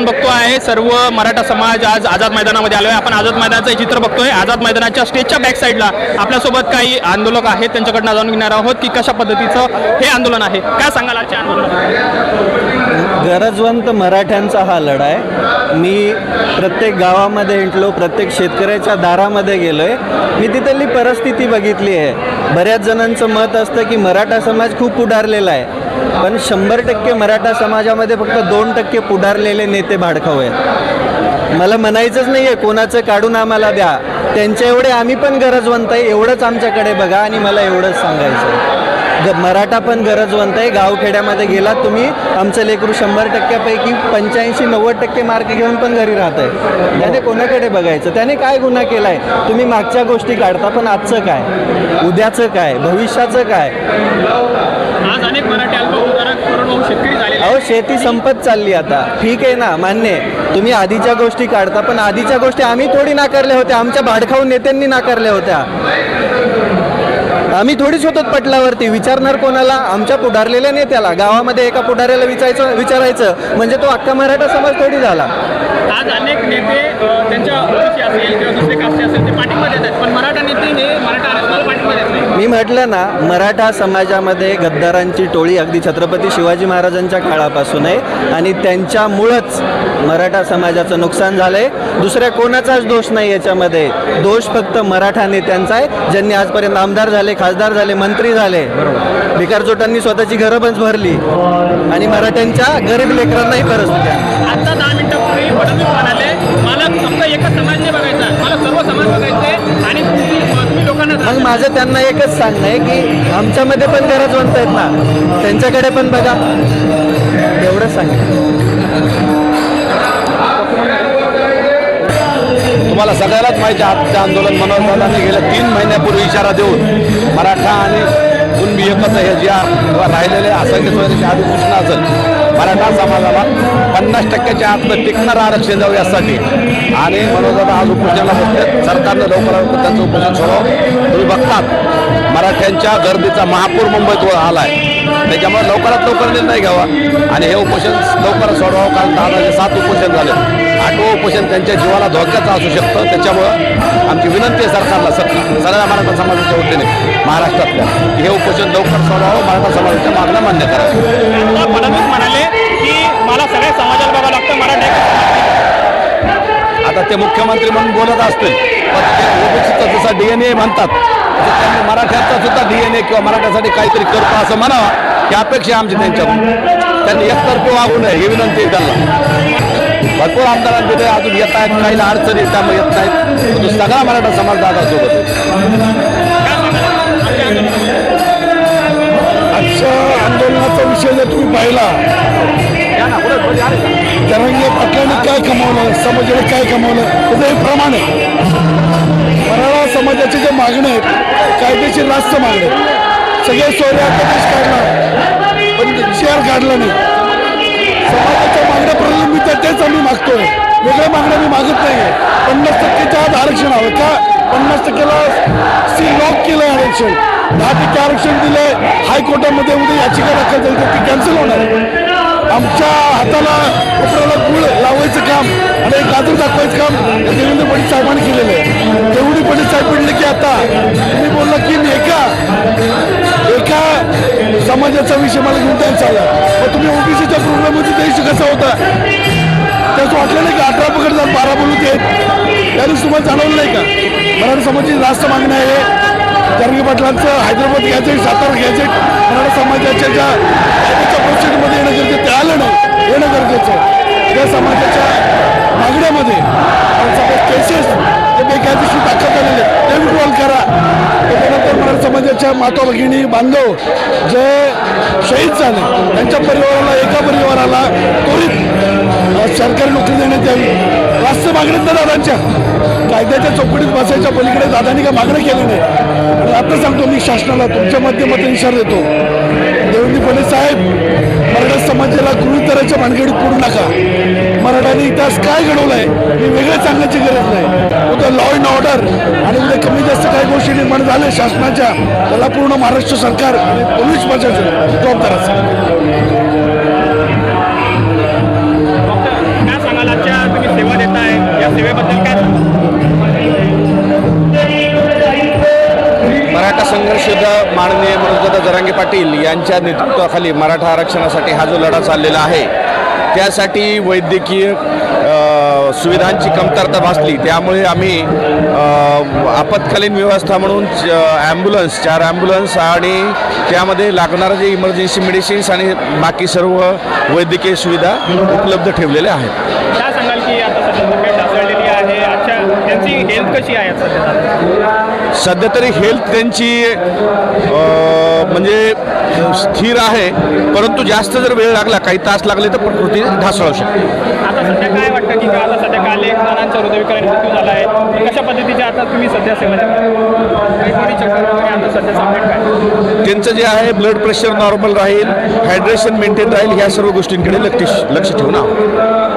आपण बघतो आहे सर्व मराठा समाज आज आझाद मैदानामध्ये आलो आहे आपण आझाद मैदानाचं हे चित्र बघतोय. आझाद मैदानाच्या स्टेजच्या बॅक साईडला आपल्यासोबत काही आंदोलक आहेत त्यांच्याकडनं जाणून घेणार आहोत की कशा पद्धतीचं हे आंदोलन आहे. काय सांगाल आजचे आंदोलन गरजवंत मराठ्यांचा हा लढा आहे मी प्रत्येक गावामध्ये हिंटलो प्रत्येक शेतकऱ्याच्या दारामध्ये गेलो आहे मी तिथली परिस्थिती बघितली आहे. बऱ्याच जणांचं मत असतं की मराठा समाज खूप पुढारलेला आहे. पण शंभर टक्के मराठा समाजामध्ये फक्त दोन टक्के पुढारलेले नेते भाडखाऊ आहेत. मला म्हणायचंच नाही आहे कोणाचं काढून आम्हाला द्या. त्यांच्या एवढे आम्ही पण गरजवंत आहे एवढंच आमच्याकडे बघा आणि मला एवढंच सांगायचं आहे ग मराठा पण गरजवंत आहे गावखेड्यामध्ये गेलात तुम्ही. आमचं लेकरू शंभर टक्क्यापैकी पंच्याऐंशी नव्वद टक्के मार्क घेऊन पण घरी राहत आहे त्याने कोणाकडे बघायचं? त्याने काय गुन्हा केला आहे तुम्ही मागच्या गोष्टी काढता पण आजचं काय? उद्याचं काय? भविष्याचं काय? आज अनेक मराठी अहो शेती संपत चालली आता. ठीक आहे ना? मान्य. तुम्ही आधीच्या गोष्टी काढता पण आधीच्या गोष्टी आम्ही थोडी नाकारल्या होत्या. आमच्या भाडखाऊ नेत्यांनी नाकारल्या होत्या. आम्ही थोडीच होतो पटलावरती. विचारणार कोणाला? आमच्या पुढारलेल्या नेत्याला. गावामध्ये एका पुढाऱ्याला विचारायचं विचारायचं. म्हणजे तो अख्खा मराठा समाज थोडी झाला. आज अनेक नेते अ, त्यांच्या ओबीसी असेल किंवा दुसरे कास्टे असेल ते पाठिंबा देत आहेत पण मराठा नेते हे मराठा आरक्षणाला पाठिंबा देत नाही मी म्हटलं ना मराठा समाजामध्ये गद्दारांची टोळी अगदी छत्रपती शिवाजी महाराजांच्या काळापासून आहे. आणि त्यांच्यामुळंच मराठा समाजाचं नुकसान झालंय. दुसऱ्या कोणाचाच दोष नाही याच्यामध्ये. दोष फक्त मराठा नेत्यांचा आहे ज्यांनी आजपर्यंत आमदार झाले खासदार झाले मंत्री झाले. भिकारचोटांनी स्वतःची घरं पण भरली. आणि मराठ्यांच्या गरीब लेकरांनाही परत आता दहा मिनिटापूर्वी फडणवीस म्हणाले मला फक्त एकच समाज नाही बघायचा मला सर्व समाज बघायचे आणि मग माझं त्यांना एकच सांगणं आहे की आमच्यामध्ये पण गरजवंत आहेत ना. त्यांच्याकडे पण बघा. एवढंच सांगेन. तुम्हाला सगळ्यालाच माहिती आहे आजचं आंदोलन मनोहर दादांनी गेल्या तीन महिन्यापूर्वी इशारा देऊन मराठा आणि कुणबी एकत्र हे ज्या राहिलेले असंख्य सोयऱ्याची अधिसूचना असेल मराठा समाजाला पन्नास टक्क्याच्या आतलं टिकणारं आरक्षण द्यावं यासाठी. आणि मनोहर दादा आज उपोषणाला बसले सरकारनं लवकरात लवकर त्यांचं उपोषण सोडावं. तुम्ही बघतात मराठ्यांच्या गर्दीचा महापूर मुंबईत आला आहे त्याच्यामुळे लवकरात लवकर निर्णय घ्यावा. आणि हे उपोषण लवकरात सोडवावं कारण दहा ते सात उपोषण झाले. आठवं उपोषण त्यांच्या जीवाला धोक्याचं असू शकतं. त्याच्यामुळं आमची विनंती आहे सरकारला सर सगळ्या मराठा समाजाच्या वतीने महाराष्ट्रातल्या. की हे उपोषण लवकर सोडवावं मराठा समाजाच्या मागण्या मान्य आता फडणवीस म्हणाले की मला सगळ्या समाजाला बघावं लागतं मराठा. आता ते मुख्यमंत्री म्हणून बोलत असतील पण ते ओबीसीचा जसा डी एन ए म्हणतात मराठ्याचा सुद्धा डी एन ए किंवा मराठ्यासाठी काहीतरी करतो असं म्हणावं ही अपेक्षा आमची त्यांच्याकडून त्यांनी एकतर्फी वागू नये ही विनंती त्यांना. भरपूर आमदारांचे ते अजून येत आहेत काही अडचणी त्यामुळे येत नाहीत. सगळा मराठा समाज दादासोबत आजच्या आंदोलनाचा विषय जर तुम्ही पाहिला तरंगे आपल्याने काय कमावलं? समाजाने काय कमावलं? त्याचं हे प्रमाण आहे. मराठा समाजाचे जे मागणे आहेत कायदेशीर रास्त मागणे सगळे सोयरे आदेश काढला पण शेअर काढला नाही. समाजाच्या मागण्या प्रलंबित तेच आम्ही मागतोय. वेगळ्या मागण्या मी मागत नाही पन्नास टक्केच्या आत आरक्षण हवं. का? पन्नास टक्केला सी लॉक केलं आरक्षण. दहा टक्के आरक्षण दिलंय. हायकोर्टामध्ये उद्या याचिका दाखल झाली तर ती कॅन्सल होणार. आहे आमच्या हाताला कपड्याला गुळ लावायचं काम आणि एक गाजर दाखवायचं काम देवेंद्र फडणवीस साहेबांनी केलेलं आहे. तेवढी फडणवीस साहेब म्हणले की आता तुम्ही बोलला की मी एका एका समाजाचा विषय मला घेऊन द्यायचा आला. मग तुम्ही ओबीसीच्या प्रोग्राममध्ये देश कसा होता? त्याचं वाटलं नाही का? अठरा पकड जात बारा बोलू देत. त्या दिवशी तुम्हाला जाणवलं नाही का? मराठा समाजाची जास्त मागणी आहे. जरंगे पाटलांचं हैदराबाद घ्यायचं सातारा घ्यायचं मराठा समाजाच्या ज्या कायद्याच्या प्रोसिजरमध्ये येणं गरजेचं ते आलं गरजेचं आहे. त्या समाजाच्या मागण्यामध्ये केसेस जे बेकायदेशीर दाखल झालेले ते विड्रॉल करा. त्याच्यानंतर मराठा समाजाच्या माता भगिनी बांधव जे शहीद झाले त्यांच्या परिवाराला एका परिवाराला त्वरित सरकारी नोकरी देण्यात यावी. जास्त मागण्यात ना दादांच्या. कायद्याच्या चौकटीत बसायच्या पलीकडे दादांनी काय मागणं केली नाही. आणि आता सांगतो मी शासनाला तुमच्या माध्यमातून इशारा देतो. फडणवीस साहेब मराठा समाजाला गृहित भानगडीत पडू नका. मराठाने इतिहास काय घडवलाय हे वेगळं सांगण्याची गरज नाही. उद्या लॉ अँड ऑर्डर आणि उद्या कमी जास्त काही गोष्टी निर्माण झाल्या शासनाच्या त्याला पूर्ण महाराष्ट्र सरकार आणि पोलीस माननीय मृतदाता जरांगे पाटील यांच्या नेतृत्वाखाली मराठा आरक्षणासाठी हा जो लढा चाललेला आहे त्यासाठी वैद्यकीय सुविधांची कमतरता भासली. त्यामुळे आम्ही आपत्कालीन व्यवस्था म्हणून ॲम्ब्युलन्स चार ॲम्ब्युलन्स आणि त्यामध्ये लागणारं जे इमर्जन्सी मेडिसिन्स आणि बाकी सर्व वैद्यकीय सुविधा उपलब्ध ठेवलेल्या आहेत. काय सांगाल की आता सध्या आहे. त्यांची हेल्थ कशी आहे सध्या तरी हेल्थ त्यांची म्हणजे स्थिर आहे परंतु जास्त जर वेळ लागला काही तास लागले तर प्रकृती ढासळू शकते. आता सध्या काय वाटतं की आता सध्या काल एक जणांचा हृदयविकाराने मृत्यू झाला आहे. कशा पद्धतीचे आता तुम्ही सध्या सेवा त्यांचं जे आहे ब्लड प्रेशर नॉर्मल राहील हायड्रेशन मेंटेन राहील ह्या सर्व गोष्टींकडे लक्ष लक्ष ठेवून आहोत.